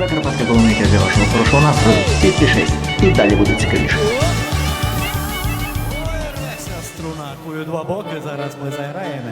Закарпатська полоника для вашого хорошого настрою. Тільки 6. І далі буде цікавіше. Ой, струна, кую два боки, зараз ми заграємо.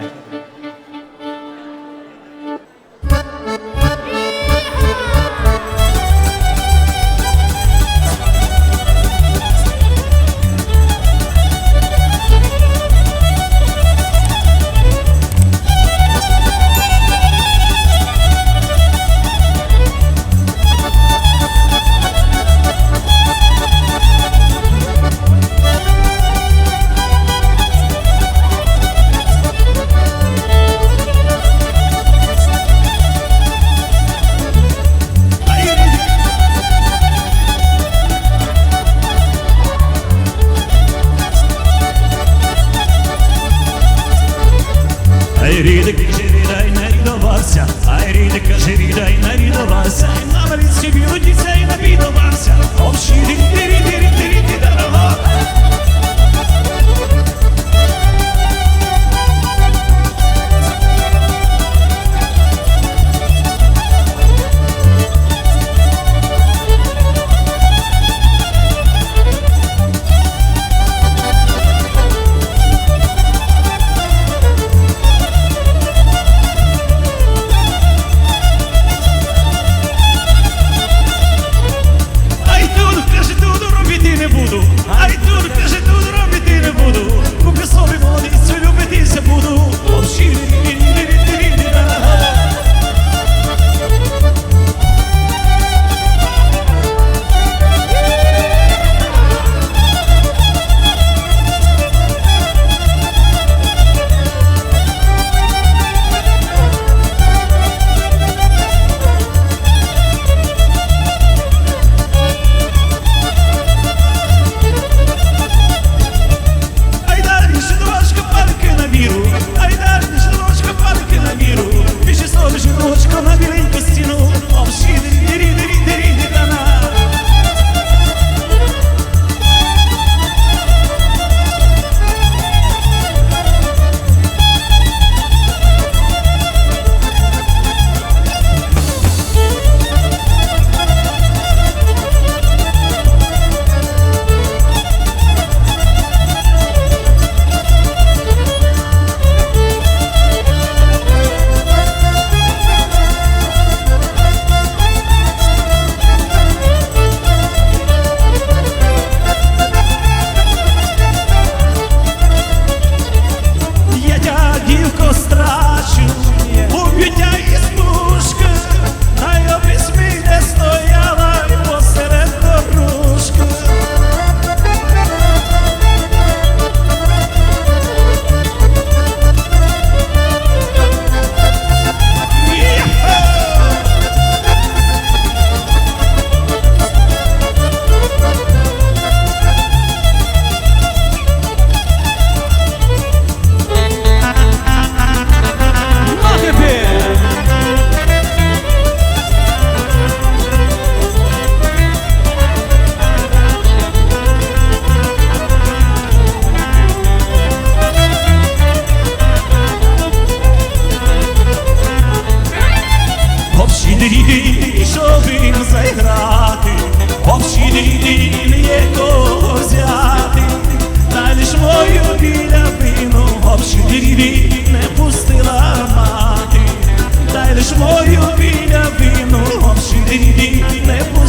переграти, овчі є кого взяти, та лиш мою біля вину, овчі не пустила мати, та лиш мою біля вину, овчі не пустила.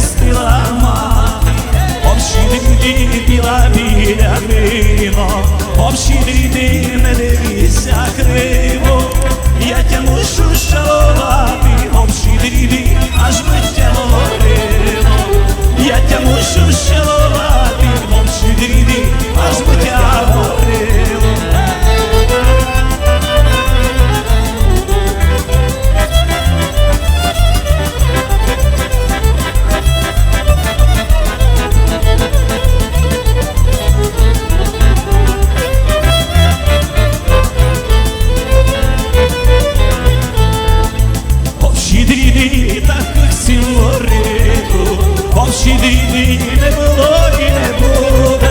таких сіло риту, Повші війни не було і не буде,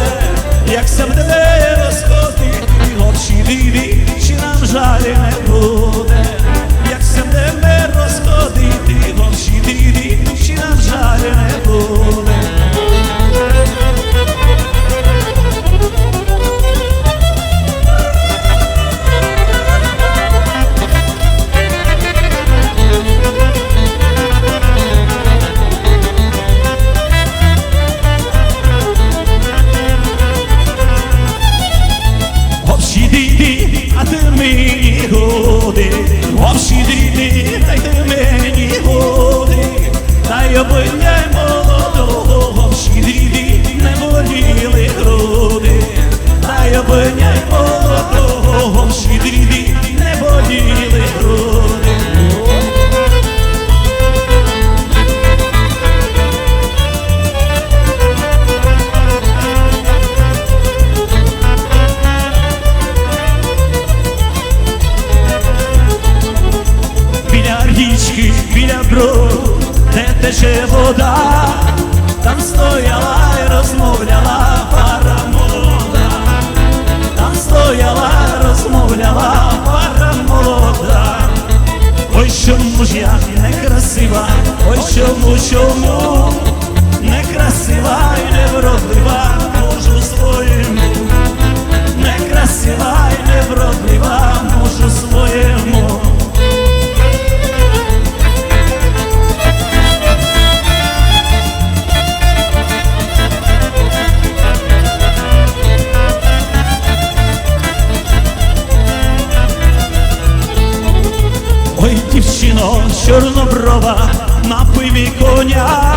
як сам тебе розходить, і вовші війни, чи нам жаль не чорноброва, напиві коня,